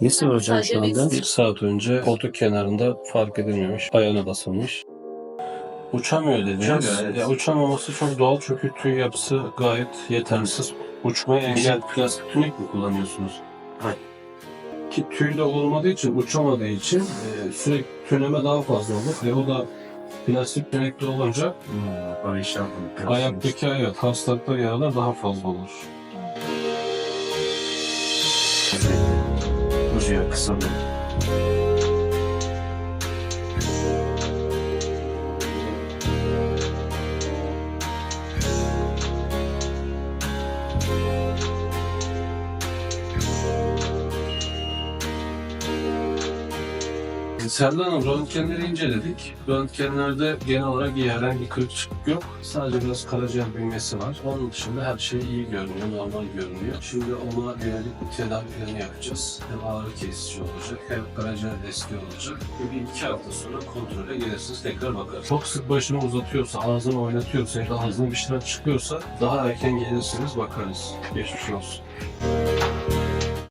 Nesi var hocam şu Sadece anda? Bir saat önce koltuk kenarında fark edilmemiş. Ayağına basılmış. Uçamıyor dediniz. Uçamıyor, evet. Ya uçamaması çok doğal çünkü tüy yapısı gayet yetersiz. Uçmaya engel plastik tünek mi kullanıyorsunuz? Hayır. Ki tüy de olmadığı için, uçamadığı için e, sürekli tüneme daha fazla olur. Ve o da plastik tünekli olunca Hmm, o iş yapmadık. ayaktaki evet, hastalıklar yaralar daha fazla olur. Uzuyor, kısalıyor. Selda Hanım röntgenleri inceledik. Röntgenlerde genel olarak iyi herhangi bir kırık çıkık yok. Sadece biraz karaciğer büyümesi var. Onun dışında her şey iyi görünüyor, normal görünüyor. Şimdi ona yönelik bir tedavi planı yapacağız. Hem ağrı kesici olacak, hem karaciğer desteği olacak. Ve bir iki hafta sonra kontrole gelirsiniz, tekrar bakarız. Çok sık başını uzatıyorsa, ağzını oynatıyorsa ya da ağzına bir şeyler çıkıyorsa daha erken gelirsiniz, bakarız. Geçmiş olsun.